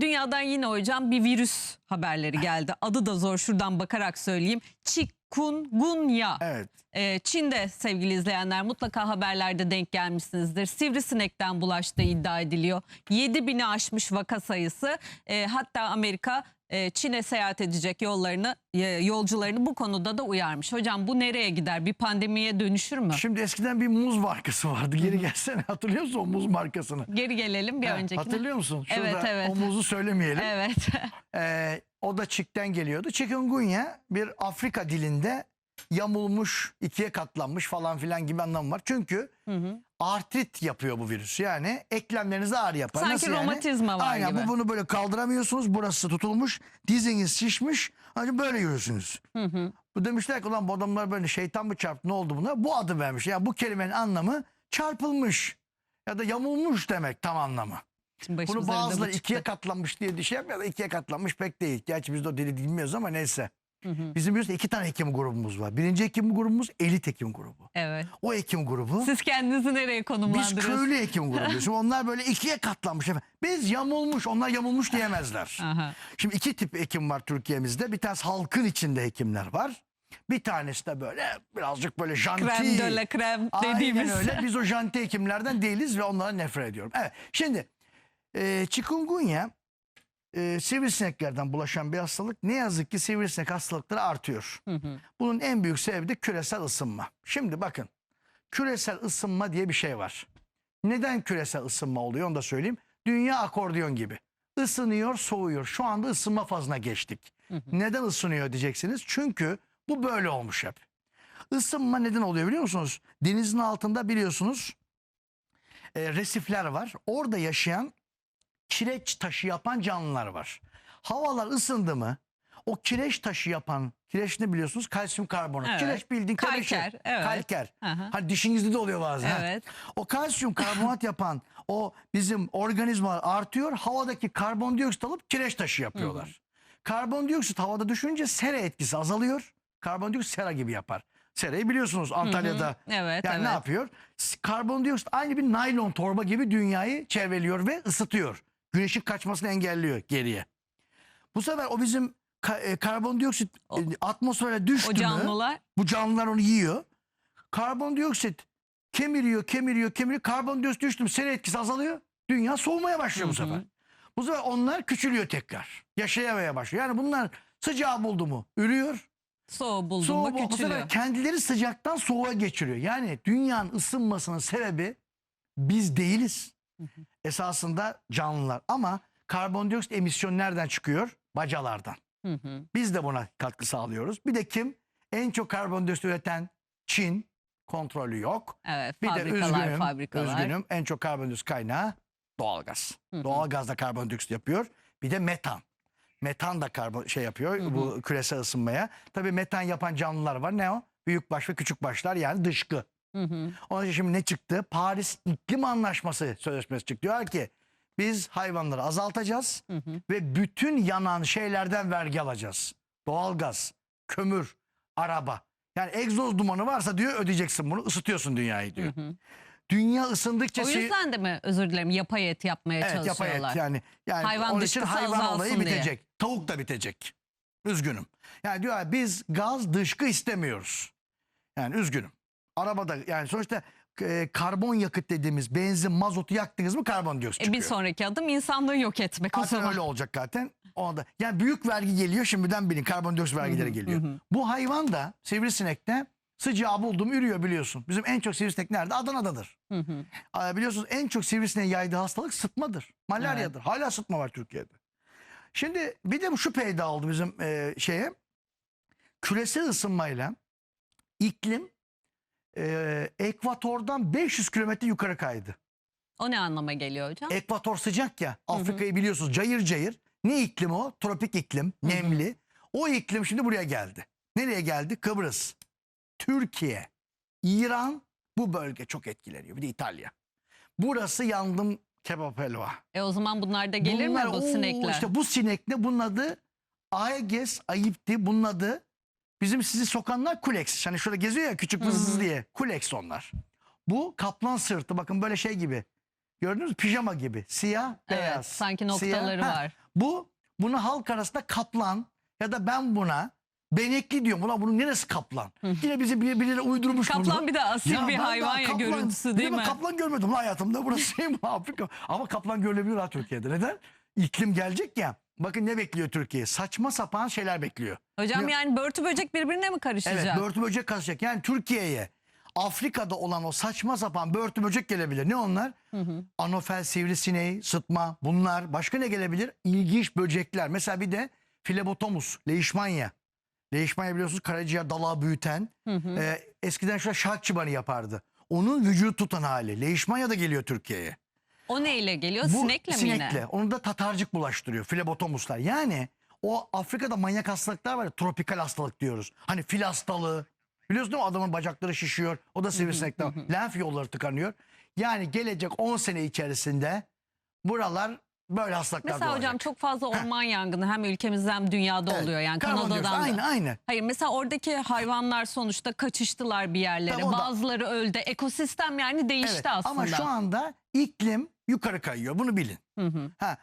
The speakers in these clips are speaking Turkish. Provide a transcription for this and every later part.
Dünyadan yine hocam bir virüs haberleri geldi. Adı da zor şuradan bakarak söyleyeyim. Chikungunya. Evet. Ee, Çin'de sevgili izleyenler mutlaka haberlerde denk gelmişsinizdir. Sivrisinekten bulaştığı iddia ediliyor. 7 bini aşmış vaka sayısı. Ee, hatta Amerika Çin'e seyahat edecek yollarını e, yolcularını bu konuda da uyarmış. Hocam bu nereye gider? Bir pandemiye dönüşür mü? Şimdi eskiden bir muz markası vardı. Geri gelsene hatırlıyor musun o muz markasını? Geri gelelim bir Ha, öncekine. Hatırlıyor musun? Şurada Evet, evet. o muzu söylemeyelim. Evet. Ee, o da Çik'ten geliyordu. Chikungunya bir Afrika dilinde yamulmuş, ikiye katlanmış falan filan gibi anlamı var. Çünkü Hı hı. artrit yapıyor bu virüs. Yani eklemlerinize ağrı yapar. Sanki Nasıl yani? romatizma var Aynen, gibi. bu bunu böyle kaldıramıyorsunuz. Burası tutulmuş. Diziniz şişmiş. Hani böyle yürürsünüz. Hı hı. Bu demişler ki ulan bu adamlar böyle şeytan mı çarptı ne oldu buna? Bu adı vermiş. Yani bu kelimenin anlamı çarpılmış ya da yamulmuş demek tam anlamı. Bunu bazıları ikiye katlanmış diye şey yapıyor da ikiye katlanmış pek değil. Gerçi biz de o dili bilmiyoruz ama neyse. Hı hı. Bizim biliyorsun iki tane hekim grubumuz var. Birinci hekim grubumuz elit hekim grubu. Evet. O hekim grubu Siz kendinizi nereye biz konumlandırıyorsunuz? köylü hekim grubuyuz. Şimdi onlar böyle ikiye katlanmış. Biz yamulmuş onlar yamulmuş diyemezler. Aha. Şimdi iki tip hekim var Türkiye'mizde. Bir tanesi halkın içinde hekimler var. Bir tanesi de böyle birazcık böyle janti. Krem de la krem dediğimiz. Aynen öyle. Biz o janti hekimlerden değiliz ve onlara nefret ediyorum. Evet. Şimdi e, chikungunya e, sivrisineklerden bulaşan bir hastalık. Ne yazık ki sivrisinek hastalıkları artıyor. Hı hı. Bunun en büyük sebebi de küresel ısınma. Şimdi bakın küresel ısınma diye bir şey var. Neden küresel ısınma oluyor onu da söyleyeyim. Dünya akordiyon gibi. Isınıyor, soğuyor. Şu anda ısınma fazına geçtik. Hı hı. Neden ısınıyor diyeceksiniz. Çünkü bu böyle olmuş hep. Isınma neden oluyor biliyor musunuz? Denizin altında biliyorsunuz e, resifler var. Orada yaşayan kireç taşı yapan canlılar var. Havalar ısındı mı o kireç taşı yapan kireç ne biliyorsunuz? Kalsiyum karbonat. Evet. Kireç bildiğin Kalker, tebeşir. evet. Kalker. Aha. Hani dişinizde de oluyor bazen. ha. Evet. O kalsiyum karbonat yapan o bizim organizmalar artıyor. Havadaki karbondioksit alıp kireç taşı yapıyorlar. Karbondioksit havada düşünce sera etkisi azalıyor. Karbondioksit sera gibi yapar. Serayı biliyorsunuz Antalya'da. Evet, Yani evet. ne yapıyor? Karbondioksit aynı bir naylon torba gibi dünyayı çevreliyor ve ısıtıyor. Güneşin kaçmasını engelliyor geriye. Bu sefer o bizim ka- e, karbondioksit O- e, atmosfere düştü O mü? canlılar Bu canlılar onu yiyor. Karbondioksit kemiriyor, kemiriyor, kemiriyor. Karbondioksit düştü mü sera etkisi azalıyor. Dünya soğumaya başlıyor bu Hı hı. sefer. Bu sefer onlar küçülüyor tekrar. Yaşayamaya başlıyor. Yani bunlar sıcağı buldu mu ürüyor. soğuğu buldu Soğuğu mu bu, bu küçülüyor. sefer kendileri sıcaktan soğuğa geçiriyor. Yani dünyanın ısınmasının sebebi biz değiliz. Esasında canlılar. Ama karbondioksit emisyonu nereden çıkıyor? Bacalardan. Hı hı. Biz de buna katkı sağlıyoruz. Bir de kim? En çok karbondioksit üreten Çin. Kontrolü yok. Evet, Bir de üzgünüm, fabrikalar. üzgünüm en çok karbondioksit kaynağı doğalgaz. Hı hı. Doğalgaz da karbondioksit yapıyor. Bir de metan. Metan da karbon şey yapıyor bu küresel ısınmaya. Tabii metan yapan canlılar var. Ne o? Büyük baş ve küçük başlar yani dışkı. Hı hı. Onun için şimdi ne çıktı? Paris İklim Anlaşması sözleşmesi çıktı. Diyor ki biz hayvanları azaltacağız Hı hı. ve bütün yanan şeylerden vergi alacağız. Doğalgaz, kömür, araba. Yani egzoz dumanı varsa diyor ödeyeceksin bunu ısıtıyorsun dünyayı diyor. Hı hı. Dünya ısındıkça O şey- yüzden de mi özür dilerim yapay et yapmaya evet, yapay çalışıyorlar? et yani. Yani Hayvan onun için hayvan olayı diye. bitecek. Tavuk da bitecek. Üzgünüm. Yani diyor biz gaz dışkı istemiyoruz. Yani üzgünüm. Arabada yani sonuçta e, karbon yakıt dediğimiz benzin mazotu yaktınız mı karbondioksit E, çıkıyor. bir sonraki adım insanlığı yok etmek o Zaten zaman. öyle olacak zaten. Ona da. Yani büyük vergi geliyor şimdiden bilin karbondioksit vergileri geliyor. Bu hayvan da sivrisinekte sıcağı buldum ürüyor biliyorsun. Bizim en çok sivrisinek nerede? Adana'dadır. Aa, biliyorsunuz en çok sivrisineğin yaydığı hastalık sıtmadır. Mallaryadır. Hala sıtma var Türkiye'de. Şimdi bir de şu peyda oldu bizim e, şeye. Küresel ısınmayla iklim e, ekvatordan 500 kilometre yukarı kaydı. O ne anlama geliyor hocam? Ekvator sıcak ya. Afrika'yı biliyorsunuz cayır cayır. Ne iklim o? Tropik iklim. Nemli. O iklim şimdi buraya geldi. Nereye geldi? Kıbrıs. Türkiye. İran. Bu bölge çok etkileniyor. Bir de İtalya. Burası yandım kebap helva. E o zaman bunlar da gelir Bunlar- mi bu Oo, sinekler? İşte bu sinek ne? Bunun adı Aedes aegypti. Bunun adı bizim sizi sokanlar Kulex. Hani şurada geziyor ya küçük vızız diye. Kulex onlar. Bu kaplan sırtı. Bakın böyle şey gibi. Gördünüz mü? Pijama gibi. Siyah, Evet, beyaz. sanki Siyah. noktaları Ha, var. Bu bunu halk arasında kaplan ya da ben buna benekli diyorum. Ulan bunun neresi kaplan? Yine bizi bir, birileri uydurmuş bunu. Kaplan bir de asil Ya bir hayvan ya kaplan- görüntüsü değil ben mi? Kaplan görmedim lan hayatımda. Burası şey mi Afrika? Ama kaplan görülebilir ha Türkiye'de. Neden? İklim gelecek ya. Bakın ne bekliyor Türkiye? Saçma sapan şeyler bekliyor. Hocam Ya- yani börtü böcek birbirine mi karışacak? Evet börtü böcek kaçacak. Yani Türkiye'ye Afrika'da olan o saçma sapan börtü böcek gelebilir. Ne onlar? Anofel, sivrisineği, sıtma bunlar. Başka ne gelebilir? İlginç böcekler. Mesela bir de Filebotomus, Leishmania. Leishmania biliyorsunuz karaciğer dalağı büyüten. e, eskiden şöyle şark çıbanı yapardı. Onun vücut tutan hali. Leishmania da geliyor Türkiye'ye. O neyle geliyor? Bu Sinekle mi yine? sinekle. Onu da tatarcık bulaştırıyor. Filebotomuslar. Yani o Afrika'da manyak hastalıklar var ya. Tropikal hastalık diyoruz. Hani fil hastalığı. Biliyorsun değil mi? Adamın bacakları şişiyor. O da sivrisinekten. Lenf yolları tıkanıyor. Yani gelecek 10 sene içerisinde buralar böyle hastalıklar Mesela hocam doğacak. çok fazla orman yangını hem ülkemizde hem dünyada Evet. oluyor. Yani Karbondioksit, Kanada'dan da. Aynı aynı. Hayır mesela oradaki hayvanlar sonuçta kaçıştılar bir yerlere. Tamam, o da- Bazıları öldü. Ekosistem yani değişti Evet. aslında. Ama şu anda iklim yukarı kayıyor. Bunu bilin. Hı hı. Ha,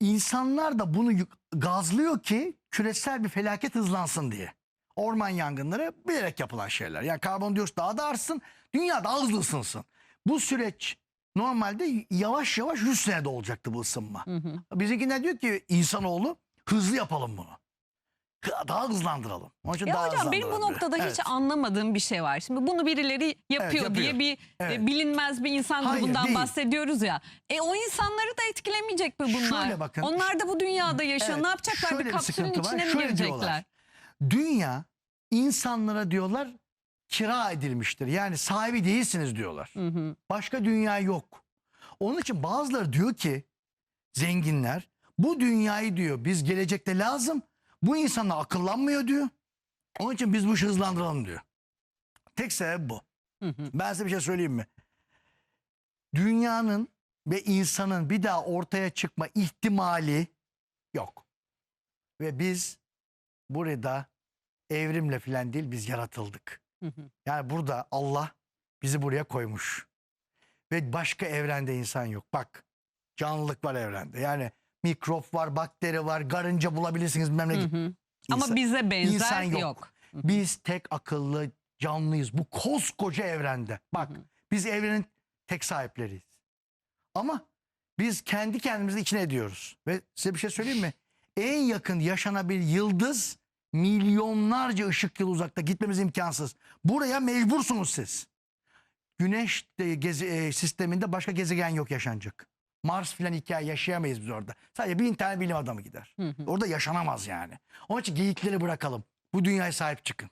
insanlar da bunu gazlıyor ki küresel bir felaket hızlansın diye. Orman yangınları bilerek yapılan şeyler. Yani karbondioksit daha da artsın, dünya daha hızlı ısınsın. Bu süreç normalde yavaş yavaş 100 senede olacaktı bu ısınma. Hı hı. Bizimkiler diyor ki insanoğlu hızlı yapalım bunu. Daha hızlandıralım. Onun için Ya daha hocam benim bu noktada diyor. hiç Evet. anlamadığım bir şey var. Şimdi bunu birileri yapıyor, yapıyor. diye bir Evet. e, bilinmez bir insan Hayır, grubundan değil. bahsediyoruz ya. E o insanları da etkilemeyecek mi bunlar? Şöyle bakın. Onlar da bu dünyada yaşıyor. Evet, Ne yapacaklar? Bir bir kapsülün var. içine mi Şöyle girecekler? diyorlar. Dünya insanlara diyorlar kira edilmiştir. Yani sahibi değilsiniz diyorlar. Hı hı. Başka dünya yok. Onun için bazıları diyor ki zenginler bu dünyayı diyor biz gelecekte lazım. Bu insanlar akıllanmıyor diyor. Onun için biz bu işi hızlandıralım diyor. Tek sebep bu. Hı hı. Ben size bir şey söyleyeyim mi? Dünyanın ve insanın bir daha ortaya çıkma ihtimali yok. Ve biz burada evrimle filan değil biz yaratıldık. Hı hı. Yani burada Allah bizi buraya koymuş. Ve başka evrende insan yok. Bak canlılık var evrende. Yani mikrop var, bakteri var, garınca bulabilirsiniz bilmem ne. Hı hı. Ama bize benzer insan yok. yok. Biz tek akıllı canlıyız. Bu koskoca evrende. Bak biz evrenin tek sahipleriyiz. Ama biz kendi kendimizi içine ediyoruz. Ve size bir şey söyleyeyim mi? En yakın yaşanabilir yıldız milyonlarca ışık yılı uzakta gitmemiz imkansız. Buraya mecbursunuz siz. Güneş de gezi, e, sisteminde başka gezegen yok yaşanacak. Mars filan hikaye yaşayamayız biz orada. Sadece bin tane bilim adamı gider. Hı hı. Orada yaşanamaz yani. Onun için geyikleri bırakalım. Bu dünyaya sahip çıkın.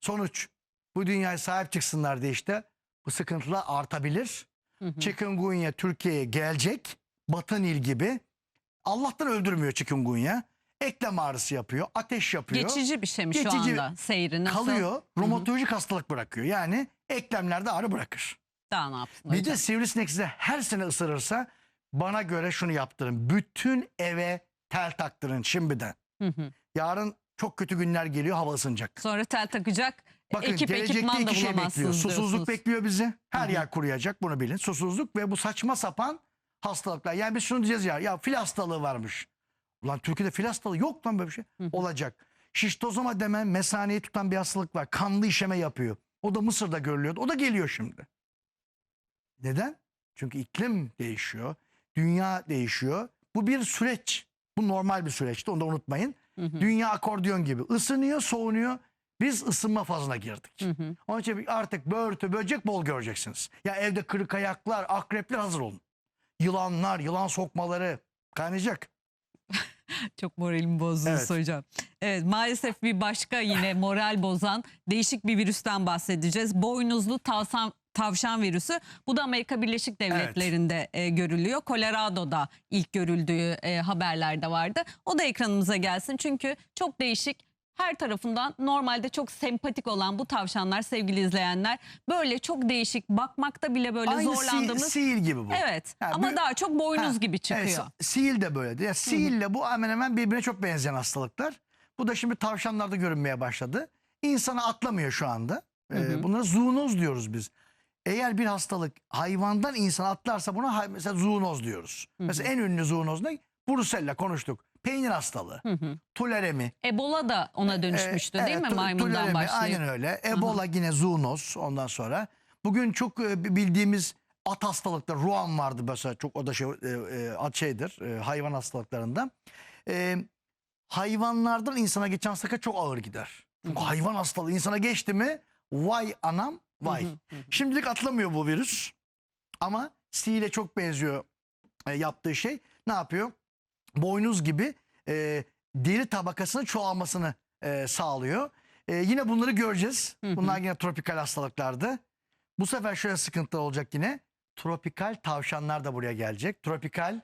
Sonuç bu dünyaya sahip çıksınlar diye işte bu sıkıntılar artabilir. Hı hı. Chikungunya Türkiye'ye gelecek. Batı Nil gibi. Allah'tan öldürmüyor chikungunya. Eklem ağrısı yapıyor, ateş yapıyor. Geçici bir şey mi şu Geçici. anda seyri nasıl? kalıyor. Romatolojik hastalık bırakıyor. Yani eklemlerde ağrı bırakır. Daha ne yapsın Bir hocam? de sivrisinek size her sene ısırırsa bana göre şunu yaptırın. Bütün eve tel taktırın şimdiden. Hı hı. Yarın çok kötü günler geliyor hava ısınacak. Sonra tel takacak. Bakın ekip gelecekte ekipman da iki şey bulamazsınız bekliyor. Susuzluk diyorsunuz. bekliyor bizi. Her yer kuruyacak bunu bilin. Susuzluk ve bu saçma sapan hastalıklar. Yani biz şunu diyeceğiz ya. Ya fil hastalığı varmış. Ulan Türkiye'de fil hastalığı yok lan böyle bir şey. Olacak. Şiştozoma deme mesaneyi tutan bir hastalık var. Kanlı işeme yapıyor. O da Mısır'da görülüyordu. O da geliyor şimdi. Neden? Çünkü iklim değişiyor. Dünya değişiyor. Bu bir süreç. Bu normal bir süreçti. Onu da unutmayın. Hı hı. Dünya akordiyon gibi ısınıyor, soğunuyor. Biz ısınma fazına girdik. Hı hı. Onun için artık börtü, böcek bol göreceksiniz. Ya evde kırık ayaklar, akrepler hazır olun. Yılanlar, yılan sokmaları kaynayacak. Çok moralimi bozdunuz Evet. hocam. Evet maalesef bir başka yine moral bozan değişik bir virüsten bahsedeceğiz. Boynuzlu tavşan, tavşan virüsü. Bu da Amerika Birleşik Devletleri'nde e, görülüyor. Colorado'da ilk görüldüğü e, haberlerde vardı. O da ekranımıza gelsin çünkü çok değişik. Her tarafından normalde çok sempatik olan bu tavşanlar sevgili izleyenler böyle çok değişik bakmakta bile böyle Aynı zorlandığımız. sil gibi bu. Evet Ha, ama bu- daha çok boynuz Ha, gibi çıkıyor. Evet, sil de böyle. Ya, sille bu hemen hemen birbirine çok benzeyen hastalıklar. Bu da şimdi tavşanlarda görünmeye başladı. İnsana atlamıyor şu anda. Ee, Hı hı. bunlara zoonoz diyoruz biz. Eğer bir hastalık hayvandan insana atlarsa buna mesela zoonoz diyoruz. Hı hı. Mesela en ünlü zoonoz ne? Brusella konuştuk. Peynir hastalığı, Hı hı. tuleremi, Ebola da ona dönüşmüştü Ee, değil evet, mi maymundan tuleremi, başlayıp? Aynen öyle. Ebola yine zoonoz ondan sonra. Bugün çok e, bildiğimiz at hastalıkları, Ruan vardı mesela çok o da şey, e, e, at şeydir e, hayvan hastalıklarında. E, hayvanlardan insana geçen hastalık çok ağır gider. Çünkü hayvan hastalığı insana geçti mi vay anam vay. Hı hı, hı. Şimdilik atlamıyor bu virüs ama C ile çok benziyor e, yaptığı şey. Ne yapıyor? Boynuz gibi e, deri tabakasının çoğalmasını e, sağlıyor. E, yine bunları göreceğiz. Bunlar yine tropikal hastalıklardı. Bu sefer şöyle sıkıntı olacak yine. Tropikal tavşanlar da buraya gelecek. Tropikal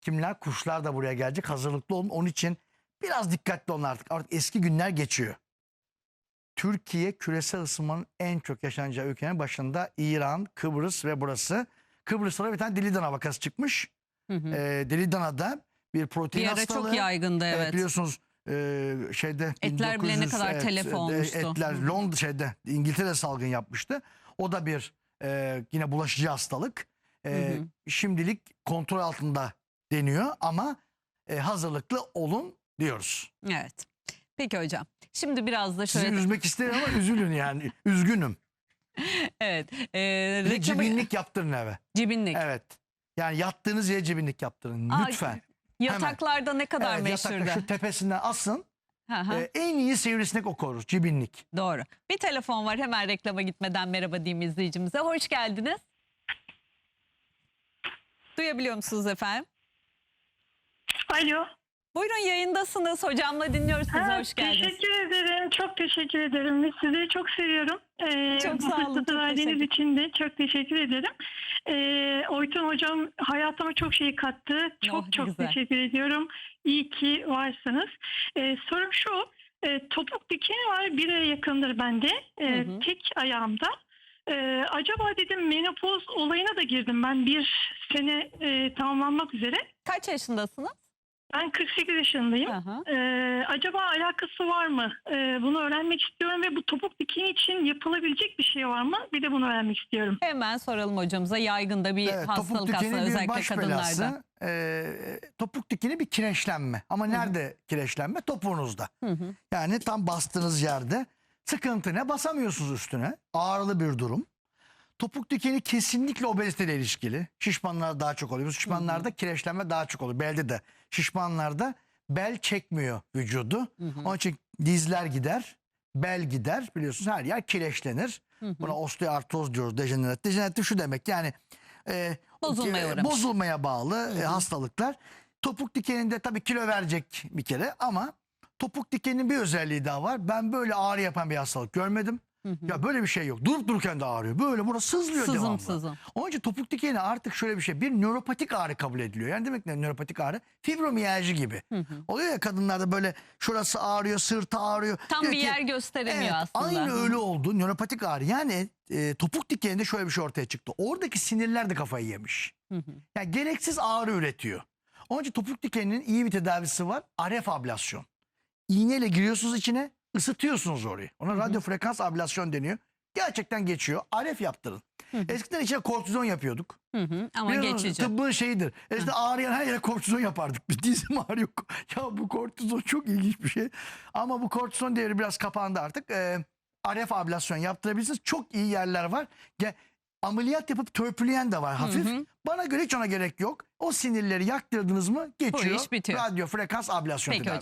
kimler? Kuşlar da buraya gelecek. Hazırlıklı olun. Onun için biraz dikkatli olun artık. Artık eski günler geçiyor. Türkiye küresel ısınmanın en çok yaşanacağı ülkenin başında İran, Kıbrıs ve burası. Kıbrıs'ta bir tane deli dana vakası çıkmış. Hı hı. Deli danada bir protein Bir ara hastalığı. çok yaygındı Evet, evet. biliyorsunuz e, şeyde Etler bile ne 1900 kadar telef e, olmuştu. Etler. Londra şeyde İngiltere salgın yapmıştı. O da bir e, yine bulaşıcı hastalık. E, Hı hı. Şimdilik kontrol altında deniyor ama e, hazırlıklı olun diyoruz. Evet. Peki hocam. Şimdi biraz da Sizi şöyle üzmek isterim ama üzülün yani. Üzgünüm. evet. E, reklamı- cibinlik yaptırın eve. Cibinlik. Evet. Yani yattığınız yere cibinlik yaptırın. Aa, Yataklarda ne kadar Evet, yatakta meşhurdu. şu tepesinden asın. Ee, en iyi sivrisinek o korur. Cibinlik. Doğru. Bir telefon var hemen reklama gitmeden merhaba diyeyim izleyicimize. Hoş geldiniz. Duyabiliyor musunuz efendim? Alo. Buyurun yayındasınız. Hocamla dinliyoruz sizi. Ha, Hoş geldiniz. Teşekkür ederim. Çok teşekkür ederim. Ve Sizi çok seviyorum. Ee, Çok sağ olun, çok verdiğiniz için de çok teşekkür ederim. Ee, Oytun Hocam hayatıma çok şey kattı. Çok Oh, çok güzel. teşekkür ediyorum. İyi ki varsınız. Ee, sorum şu. E, topuk dikeni var. Bir aya yakındır bende. E, Hı hı. Tek ayağımda. Ee, acaba dedim menopoz olayına da girdim. Ben bir sene e, tamamlanmak üzere. Kaç yaşındasınız? Ben 48 yaşındayım. Ee, acaba alakası var mı? Ee, bunu öğrenmek istiyorum ve bu topuk dikeni için yapılabilecek bir şey var mı? Bir de bunu öğrenmek istiyorum. Hemen soralım hocamıza. Yaygın da bir Evet, topuk hastalık aslında bir özellikle baş kadınlarda. belası. Ee, topuk dikeni bir kireçlenme. Ama nerede kireçlenme? Topuğunuzda. Hı hı. Yani tam bastığınız yerde. Sıkıntı ne? Basamıyorsunuz üstüne. Ağrılı bir durum. Topuk dikeni kesinlikle obeziteyle ilişkili. Şişmanlarda daha çok oluyor. Şişmanlarda kireçlenme daha çok oluyor. Belde de. Şişmanlarda bel çekmiyor vücudu. Hı hı. Onun için dizler gider, bel gider. Biliyorsunuz her yer kireçlenir. Hı hı. Buna osteoartroz diyoruz. Dejeneratif. Dejeneratif şu demek yani e, Bozulmaya e, bozulmaya bağlı e, hastalıklar. Topuk dikeninde tabii kilo verecek bir kere ama topuk dikeninin bir özelliği daha var. Ben böyle ağrı yapan bir hastalık görmedim. Hı hı. Ya böyle bir şey yok. Durup dururken de ağrıyor. Böyle burası sızlıyor Sızım devamlı. sızım. Onun için topuk dikeni artık şöyle bir şey. Bir nöropatik ağrı kabul ediliyor. Yani demek ne nöropatik ağrı? Fibromiyalji gibi. Hı hı. Oluyor ya kadınlarda böyle şurası ağrıyor, sırtı ağrıyor. Tam Diyor bir ki, yer gösteremiyor evet, aslında. Aynı öyle oldu. Nöropatik ağrı. Yani e, topuk dikeninde şöyle bir şey ortaya çıktı. Oradaki sinirler de kafayı yemiş. Hı hı. Yani gereksiz ağrı üretiyor. Onun için topuk dikeninin iyi bir tedavisi var. RF ablasyon. İğneyle giriyorsunuz içine, ısıtıyorsunuz orayı. Ona radyo frekans ablasyon deniyor. Gerçekten geçiyor. RF yaptırın. Hı hı. Eskiden içine kortizon yapıyorduk. Hı hı. Ama Biliyorsunuz, geçici. Tıbbın şeyidir. Eskiden ağrıyan her yere kortizon yapardık. Bir dizim ağrıyor. Ya bu kortizon çok ilginç bir şey. Ama bu kortizon devri biraz kapandı artık. Ee, RF ablasyon yaptırabilirsiniz. Çok iyi yerler var. Ge- ameliyat yapıp törpüleyen de var hafif. hı. Bana göre hiç ona gerek yok. O sinirleri yaktırdınız mı geçiyor. iş bitiyor. Radyo frekans ablasyon Peki tedavisi. hocam.